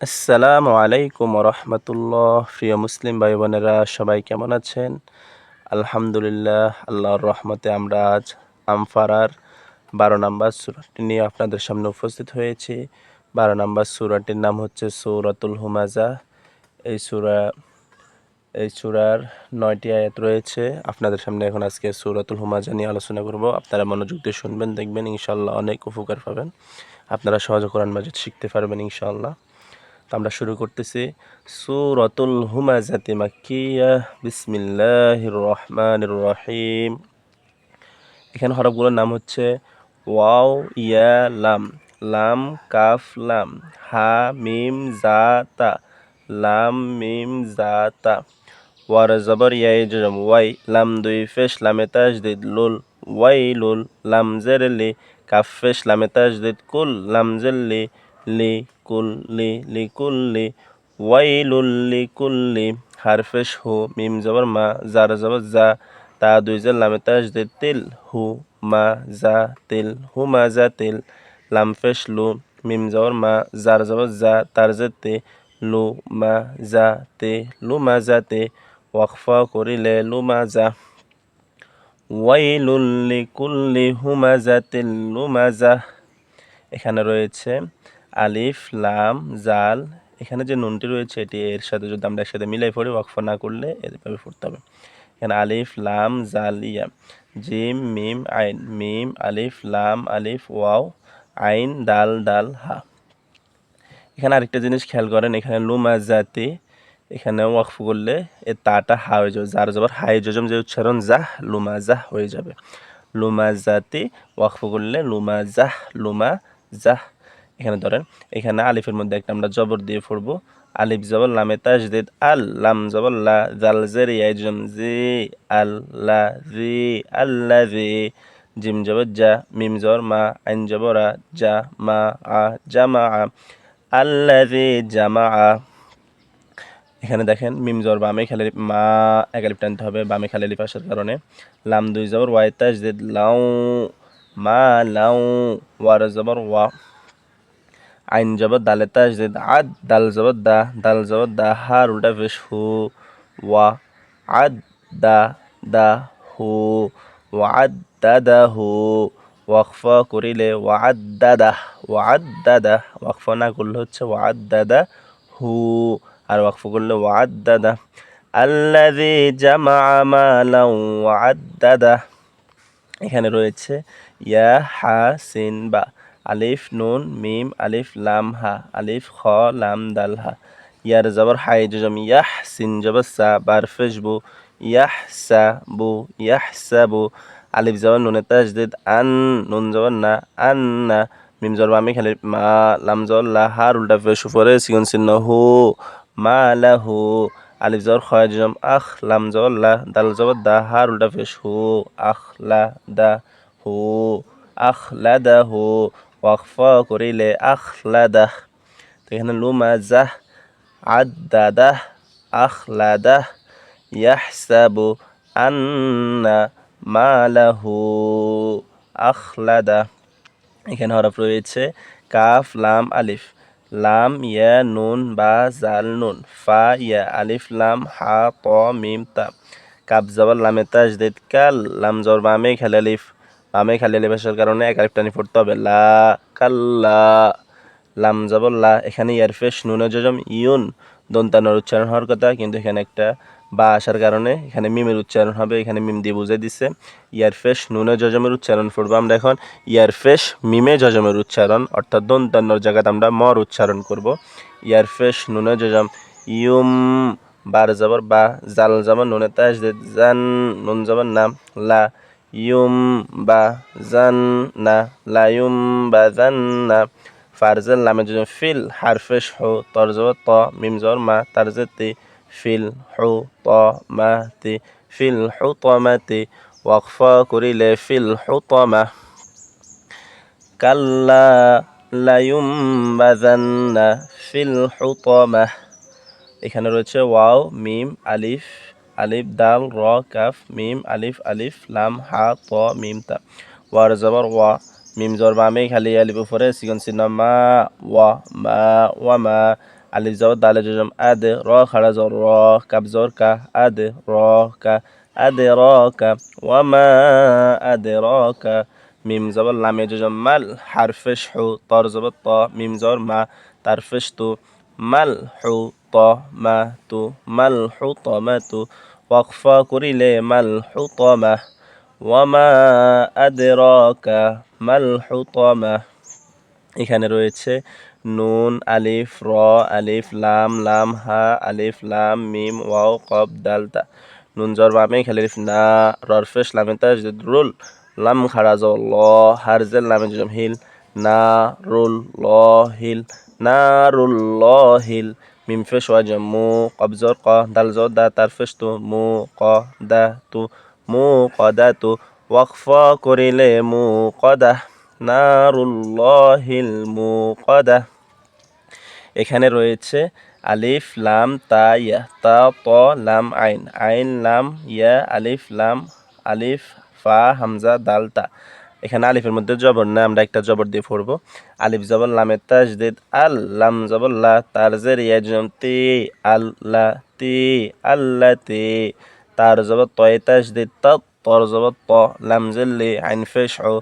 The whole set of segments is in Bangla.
আসসালামু আলাইকুম রহমতুল্লাহ প্রিয় মুসলিম ভাই বোনেরা সবাই কেমন আছেন? আলহামদুলিল্লাহ, আল্লাহর রহমতে আমরা আজ আমফারার বারো নম্বর সুরাটি নিয়ে আপনাদের সামনে উপস্থিত হয়েছি। বারো নম্বর সুরাটির নাম হচ্ছে সৌরাতুল হুমাজা এই সুরা, এই সুরার নয়টি আয়াত রয়েছে। আপনাদের সামনে এখন আজকে সৌরাতুল হুমাজা নিয়ে আলোচনা করব। আপনারা মনোযোগ দিয়ে শুনবেন, দেখবেন ইনশাল্লাহ অনেক উপকার পাবেন। আপনারা সহজে কোরআন মাজিদ শিখতে পারবেন ইনশাল্লাহ তো আমরা শুরু করতেছি। সুরতুল হুমাজাতি মাক্কিয়া। বিসমিল্লাহির রহমানির রহিম এখানে হরফগুলোর নাম হচ্ছে ওয়াও, ইয়া, লাম। লাম, কাফ, লাম। হা, মিম, জা, তা। লাম, মিম, জা, তা। ওয়ার, জবর ইয়াই জম ওয়াই। লাম, দুই ফেশ লামে তাজদিদ, লুল। ওয়াই লুল লাম, জের, লি। কাফ ফেশ লামে তাজদিদ, কুল। লাম, জের লি কুল্লি লি কুল্লি লিকুল্লি ওয়াইলুল্লি কুল্লি হারফেশ হু, মিম জবর মা, জার জবর জা, তা দুই জের লামে তাজদে তিল, হু, মা, জা, তিল, হু, মা, জা, তিল লামফেশ লু, মিম জবর মা, জার জবর জা, তার তে, লু, মা, জা, তে, লু, মা, জা, তে, ওয়াকফা করিলে লু মা, জা। ওয়াইলুল্লি কুল্লি হুমাজাতিল লুমাজা এখানে রয়েছে আলিফ, লাম, জাল, এখানে যে নুনটি রয়েছে এটি এর সাথে যদি আমরা একসাথে মিলাই পড়ি, ওয়াকফ না করলে এভাবে পড়তে হবে। এখানে আলিফ, লাম, জাল, ইয়া, জিম, মিম, আইন, মিম, আলিফ, লাম, আলিফ, ওয়াও, আইন, দাল দাল, হা। এখানে আরেকটা জিনিস খেয়াল করেন, এখানে লুমা জাতি এখানে ওয়াকফ করলে এ তাটা হা হয়ে যাবে, যার যাবার হাই জজম যে উচ্চারণ, জাহ লুমা জাহ হয়ে যাবে। লুমা জাতি ওয়াকফ করলে লুমা জাহ লুমা জাহ এখানে ধরেন, এখানে আলিফের মধ্যে একটা আমরা জবর দিয়ে পড়ব। আলিফ জবর, লামে তাজদিদ, আল, লাম জবর, লা, জাল, জের ইয়াজম জি, আল জি আল্লা জি। জিম জবর যা মিম জবর, মা, আইন জবরা যা মা, আ জামা আ। আল্লাজি জামা আ। এখানে দেখেন, মিম জবর, বামে খেলে মা একালিপ টানতে হবে, বামে খালে লিপ আসার কারণে। লাম, দুই জবর, ওয়াই, তাজদিদ, লাউ, মা, লাউ, ওয়ার জবর, ওয়া। আইন জবর দালে তাস তাজদিদ আদ, দাল জবর দা, দাল জবর দা হার উল্টা পেশ হু, ওয়া, আদ, দা দা, হু ওয়াদ দা হু, ওয়াকফা করিলে ওয়াদ দাদা ওয়াদ দাদা ওয়াকফা না করলে হচ্ছে ওয়াদ দাদা হু, আর ওয়াকফ করলে ওয়াদ দাদা আল্লাযী জামা মালা ওয়াদ দাদা এখানে রয়েছে ইয়া হা সিন বা আলিফ নুন, মিম, আলিফ লাম, হা, আলিফ খ, লাম, দাল, হা। ইয়ার জবর হাই জম ইয়াহ সিন জবর সা, বার ফেসবু ইয়াহ সা বু, ইয়াহ সা বু। আলিফ জবর নুনে তাজদিদ, আন, নুন জবর না, আন না। মিম জবর আমি খালি মা, লাম জবর লা হার উল্টা ফেস উপরে সিগন চিহ্ন হু, মা, লা, হু। আলিফ জবর খয় জম আখ, লাম জবর লা, দাল জবর দা হার উল্টা ফেস হু আখ, লা, দা, হু, আখ, লা, দা, হু। ওয়াকফা করিলে আখলাদাহ তো এখানে লুমাজাহ আদাদাহ আখলাদাহ ইয়াহসাবু আন্না মালাহু আখলাদা। এখানে হরফ রয়েছে কাফ, লাম, আলিফ। লাম, ইয়া, নুন, বা, জাল, নুন। ফা, ইয়া, আলিফ, লাম, হা, ত, মিম, তা। কাপ জবর লামে তাজদিদ কাল লাম জবর বামে, খেলে আলিফ বামে খালি লেবাসের কারণে এক আলিফটানি পড়তে হবে। লা কাল্লা, লাম লা এখানে ইয়ারফেশ নুনে জজম, ইউন, দন্তানোর উচ্চারণ হওয়ার কথা, কিন্তু এখানে একটা বা আসার কারণে এখানে মিমের উচ্চারণ হবে, এখানে মিম দিয়ে বুঝে দিচ্ছে ইয়ারফেশ নুনে জজমের উচ্চারণ পড়ব আমরা এখন। ইয়ারফেশ মিমে জজমের উচ্চারণ, অর্থাৎ দন্তান্নর জায়গাতে আমরা মর উচ্চারণ করব। ইয়ারফেশ নুনে জজম, ইউম, বার জবর, বা জাল জবর নুনে তাজ জান, নুন জবর নাম, লা ইউম বা জান না লাইম বা জান না ফারজেল নামে যদি ফিল হারফেশ হু তরজব ত মিম জর মা তারজে ফিল হু ত মা তি ফিল হু ত মা তি ওয়াকফা করিলে ফিল ত মা কাল্লা লাইম বাজান্না ফিল ত মা এখানে রয়েছে ওয়াও, মিম, আলিফ আলিফ দাল র কাফ মিম আলিফ আলিফ লাম হা ত মিম তা ওয়ার জবর ওয়া মিম জর বামে খালি আলিফ উপরে সিগন চিহ্ন মা ওয়া মা ওয়া মা আলিফ জবর দালে জজম আদ র খাড়া জর র কাব জর কা আদ র কা আদ র কা ওয়ামা আদ র কা মিম জবর লামে জজম মাল হারফেশ হু তর জবর ত মিম জবর মা তারফেশ তু মাল হু ত মা তু মাল হু ত মা তু ওয়াকফা করিলে মাল হু ত মা ওয়ামা আদরাকা মাল হুতামা এখানে রয়েছে নুন, আলিফ, র, আলিফ, লাম লাম, হা, আলিফ, লাম, মিম, ওয়াও কব দালতা নুন, জর বামে খালিফ না। ররফেশ লামে তাজদিদ রুল। লাম, খাড়া, জ, ল হারজেল লামে হিল। না, রুল, ল, হিল। না, রুল, ল, হিল। মিম ফেশ ওয়াজম মু কবজর ক দাল জ দা তারফেশ তু মু ক দা তু মু কদাতু ওয়াকফা করিলে মু কদা নারুল্লাহিল মু কদা এখানে রয়েছে আলিফ, লাম, তা, ইয়া, তা, ত, লাম, আইন আইন, লাম, ইয়া, আলিফ, লাম, আলিফ, ফা, হামজা, দাল, তা। এখানে আলিফের মধ্যে জবর না আমরা একটা জবর দিয়ে পড়ব। আলিফ জবর, লামের তাজদিদ, আল, লাম তার জের ইয়াজম তি আল্লা তি আল্লা তি, তার জবর তয় তাজদিদ তত তর জবর, ত, লাম জিল্লি আইন ফেশ ও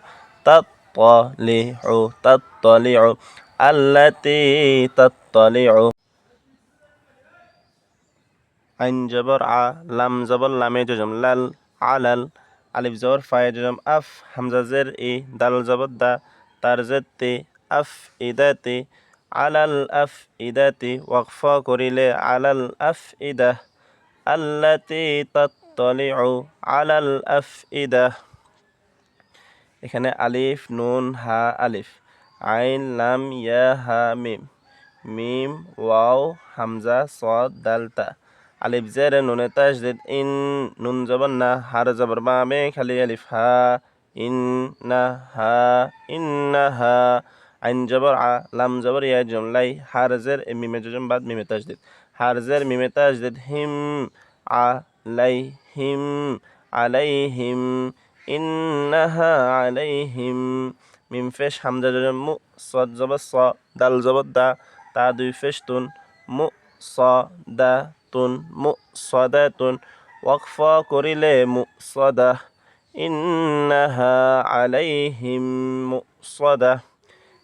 তত লি, ও তত লি, ও আল্লাতি তত লি, ও। আইন জবর, আ, লাম জবর, লামে জজম লাল আলাল আলিফ জবর, ফায়ে জজম, আফ, হামজা জের, ই দাল জবর, দা, তার তে, আফ ইদাতে আলাল, আফ ইদাতে ওয়াকফা করিলে আলাল, আফ, ইদা, আল্লাতি তাত্তালিউ আলাল, আফ, ইদা। এখানে আলিফ, নুন, হা, আলিফ। আইন, লাম, ইয়া, হা, মিম। মিম, ওয়াও, হামজা, সদ, দালতা। আলিফ জের নুনে তাজদিদ, ইন, নুন জবর না, হার জবর বামে খালি আলিফ হা, ইন, না হা, ইন, না হা, আইন জবর আ, লাম জবর ইয়া জমলাই হার জের মিমে জজম বাদ, মিমে তাজদিদ। হার জের, মিমে তাজদিদ, হিম, আ, লাই, হিম আলাইহিম ইন্নাহা আলাইহিম মিম ফেশ হামজা জজম মু, সদ জবর স, দাল জবর দা, তা দুই ফেশ তুন, মু, স, দা তুন মু সদা তুন ওয়াকফা করিলে মু সদা ইন্নাহা আলাইহিম মু সদা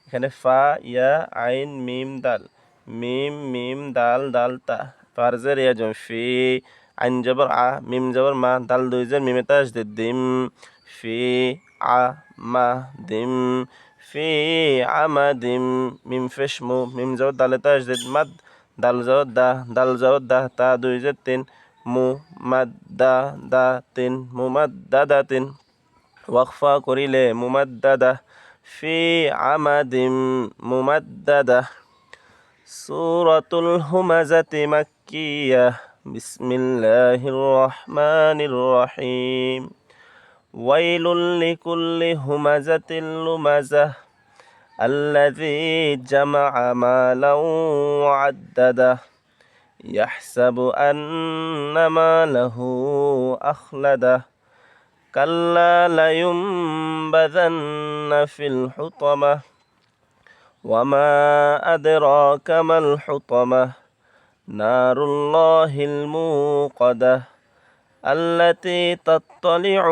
এখানে ফা, ইয়া, আইন, মিম, দাল। মিম মিম, দাল দাল তা ফারজের ইয়া জম, ফি, আইন জবর, আ, মিম জবর, মা, দাল দুই জের, মিমে তাজদিদ, দিম। ফি, আ, মা, দিম। আমাদিম মিম ফেশ মু, মিম জবর, দালে তাজদিদ, মাদ দাল জবর দা দাল জবর দা তা দুই জের তিন মু মাদ দা দা তিন মু মাদ দা দা তিন। ওয়াকফা করিলে মুমাদ্দাদা ফি আমাদিম মুমাদ্দাদা সূরাতুল হুমাজাতি মাক্কিয়াহ বিসমিল্লাহির রহমানির রহিম। ওয়াইলুল লিকুল্লি হুমাজাতিল লুমাজাহ الذي جمع مالا وعدده. يحسب أن ماله أخلده. كلا لينبذن في الحطمة. وما أدراك ما الحطمة. نار الله الموقدة. التي تطلع